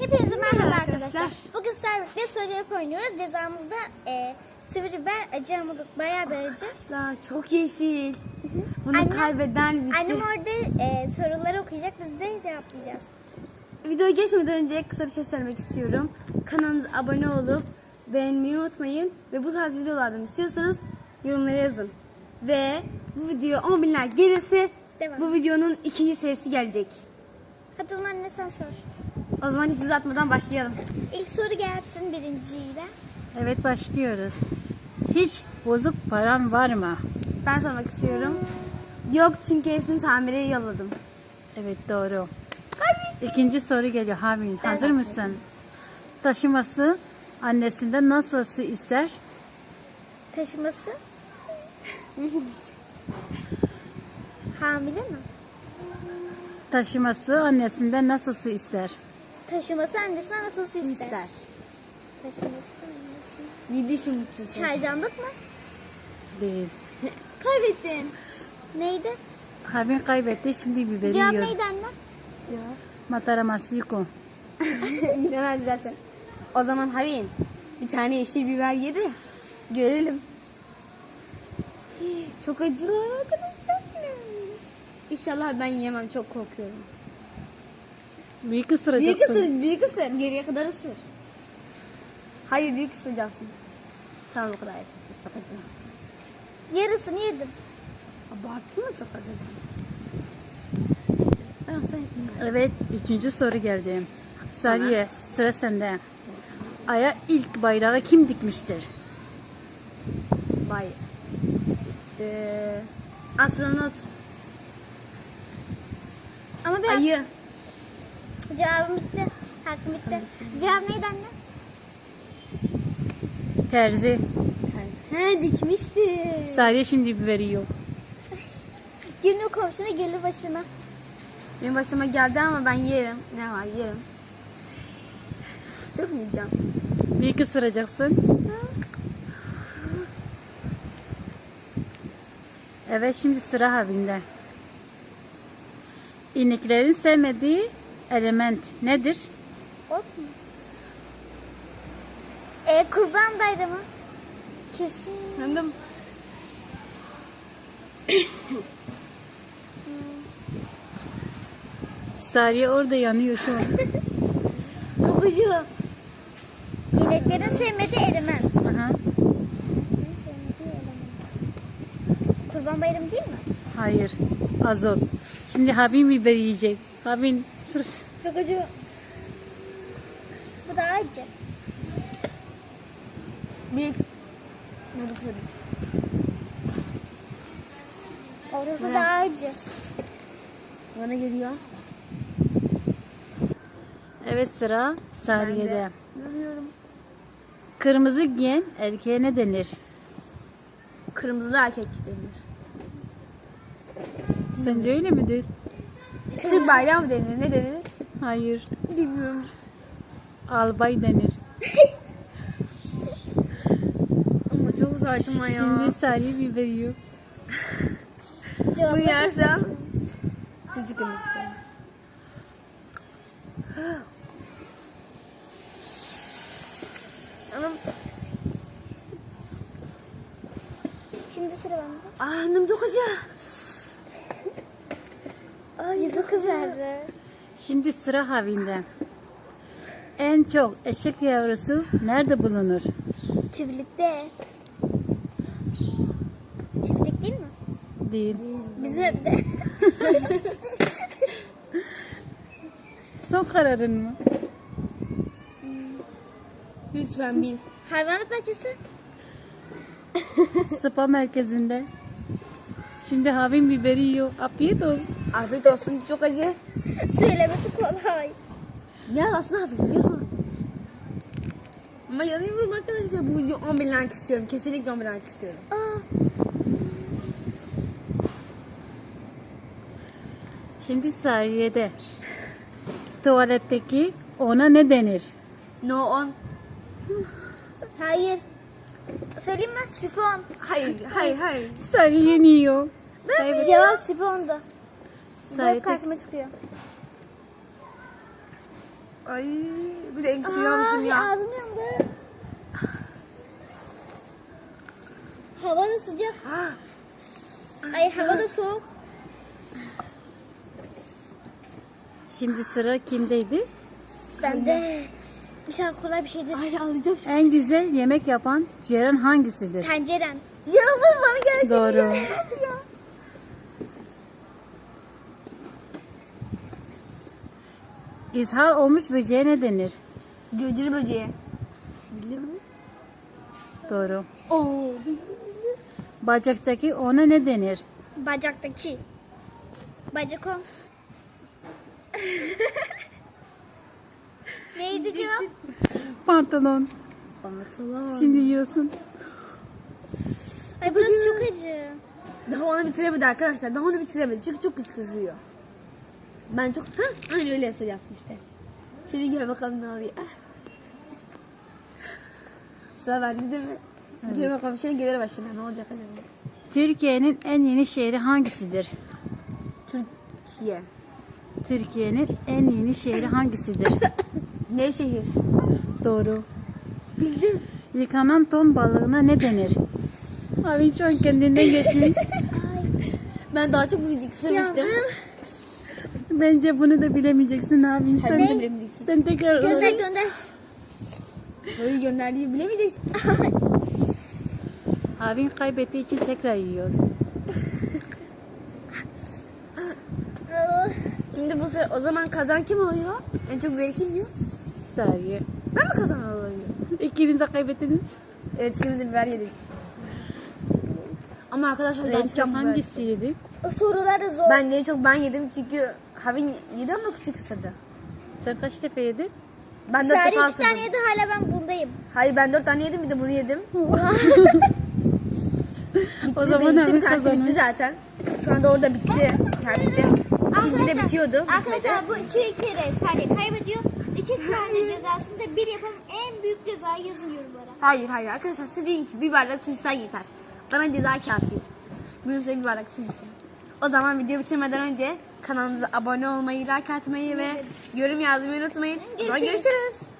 Hepinize merhaba Merhaba arkadaşlar. arkadaşlar. Bugün sizlerle soru yapı oynuyoruz. Cezamızda e, sivri biber acı ama bayağı bir acı. Arkadaşlar çok yeşil. Bunu Annem- kaybeden bitti. Annem orada e, soruları okuyacak. Biz de cevaplayacağız. Videoya geçmeden önce kısa bir şey söylemek istiyorum. Kanalımıza abone olup beğenmeyi unutmayın. Ve bu tarz videolardan istiyorsanız yorumlara yazın. Ve bu video 10 bin like gelirse Devam. bu videonun ikinci serisi gelecek. Hadi onun anne sen sor. O zaman hiç uzatmadan başlayalım. İlk soru gelsin birinciyle. Evet başlıyoruz. Hiç bozuk param var mı? Ben sormak istiyorum. Yok çünkü hepsini tamire yolladım. Evet doğru. İkinci soru geliyor Havin. Hazır mısın? Taşıması annesinden nasıl su ister? Taşıması. Hamile mi? Taşıması annesinden nasıl su ister? Taşıması annesine nasıl su ister? İster. Taşıması annesine. Düşün mutsuz. Çaydanlık mı? Değil. Kaybettim. Neydi? Havin kaybetti şimdi biberi Cevap yiyor. neydi anne? Mataramasiko. Bilemez zaten. O zaman Havin bir tane yeşil biber yedi. Görelim. Çok acılar arkadaşlar. İnşallah ben yiyemem çok korkuyorum. Büyük Büyük ısıracaksın. ısır, büyük ısır. Geriye kadar ısır. Hayır büyük ısıracaksın. Tamam o kadar yeter. Çok, çok acı. Yarısını yedim. Abarttın mı çok az acı? Tamam sen yedin. Evet üçüncü soru geldi. Sariye sıra sende. Ay'a ilk bayrağı kim dikmiştir? Bay. Ee, astronot. Ama bir Ayı. Cevabım bitti. Hakkım bitti. Cevap neydi anne? Terzi. He dikmişti. Sariye şimdi biberi yiyor. Günlük komşuna gelir başına. Benim başıma geldi ama ben yerim. Ne var yerim. Çok mu yiyeceğim? Büyük ısıracaksın. Evet şimdi sıra Havin'de. İneklerin sevmediği element nedir? Ot mu? E, kurban bayramı. Kesin. Anladım. Sariye orada yanıyor şu an. Acı. İneklerin sevmediği element. Aha, İneklerin sevmediği element. Kurban bayramı değil mi? hayır. Azot. Şimdi Havin biber yiyecek. Havin sırası. Çok acı. Bu da acı. Büyük. Ne ısırdım. Orası Ne? da acı. Bana geliyor. Evet sıra Sariye'de. Görüyorum. Kırmızı giyen erkeğe ne denir? Kırmızılı erkek denir. Sence öyle midir? Türk bayrağı mı denir? Ne denir? Hayır. Bilmiyorum. Albay denir. Ama çok saçma ya. Şimdi Sariye biber yiyor. Bu yersem Gıcık. Anam, Şimdi sıra bende. annem çok acı. Ay yüzü kızardı. Şimdi sıra Havin'de. En çok eşek yavrusu nerede bulunur? Çiftlikte. Çiftlik değil mi? Değil. Bizim evde. Son kararın mı? Lütfen bil. Hayvanat bahçesi. Spa merkezinde. Şimdi Havin biberi yiyor. Afiyet olsun. Afiyet olsun çok acı. Söylemesi kolay. Ya aslında hafif biliyorsun. Ama yanıyorum arkadaşlar. Bu video 10 bin like istiyorum. Kesinlikle 10 bin like istiyorum. Aa, Şimdi Sariye'de. Tuvaletteki ona ne denir? No 10. hayır. Söyleyeyim mi? Sifon. Hayır, hayır, hayır. Sariye yiyor. Evet. Cevap sifondu. Hep Sariye karşıma çıkıyor. Ay bir de en yapmışım ya. ağzım yandı. Hava da sıcak. Ay hava da soğuk. Şimdi sıra kimdeydi? Ben de inşallah kolay bir şeydir. Ay alacağım. En güzel yemek yapan Ceren hangisidir? Tenceren. Ya bu bana gelsin. Doğru. İzhar olmuş böceğe ne denir? Cırcır böceği. Bilir mi? Doğru. Oo. Bacaktaki ona ne denir? Bacaktaki. Bacak o. Neydi cevap? Pantolon. Pantolon. Şimdi yiyorsun. Ay burası çok acı. Daha onu bitiremedi arkadaşlar. Daha onu bitiremedi. Çünkü çok küçük kızıyor. Ben çok... Ha? Aynı öyle yapacaksın işte. Şimdi gel bakalım ne oluyor. Sıra bende değil mi? Gel bakalım şimdi gelir başına. Ne olacak acaba? Türkiye'nin en yeni şehri hangisidir? Türkiye. Türkiye'nin en yeni şehri hangisidir? Nevşehir. Doğru. Yıkanan ton balığına ne denir? Abi şu an kendinden geçmiş. Ben daha çok videoyu kısırmıştım. Bence bunu da bilemeyeceksin abi. Sen, Sen de bilemeyeceksin. sen tekrar Gönder gönder. Soruyu gönderdiği bilemeyeceksin. Abin kaybettiği için tekrar yiyor. Şimdi bu sıra o zaman kazan kim oluyor? En çok beni kim yiyor? Sahi. Ben mi kazanan oluyor? İkiniz de kaybettiniz. Evet ikimiz de biber yedik. Ama arkadaşlar En gerçekten çok biber. hangisiydi? O sorular da zor. Ben de çok ben yedim çünkü Havin yedi ama küçük ısırdı. Sen kaç defa yedin? Ben dört Sari defa iki tane ısırdım. yedi hala ben bundayım. Hayır ben dört tane yedim bir de bunu yedim. o zaman bir tanesi bitti kazanır. zaten. Şu anda orada bitti. Kendisi. İkinci de bitiyordu. Arkadaşlar bu iki kere Sari kaybediyor. İki tane cezasında bir yapalım. En büyük cezayı yazın yorumlara. Hayır hayır arkadaşlar siz deyin ki bir bardak su içsen yeter. Bana ceza kafi. Bir size bir bardak su için. O zaman video bitirmeden önce kanalımıza abone olmayı, like atmayı ve yorum yazmayı unutmayın. Görüşürüz. görüşürüz.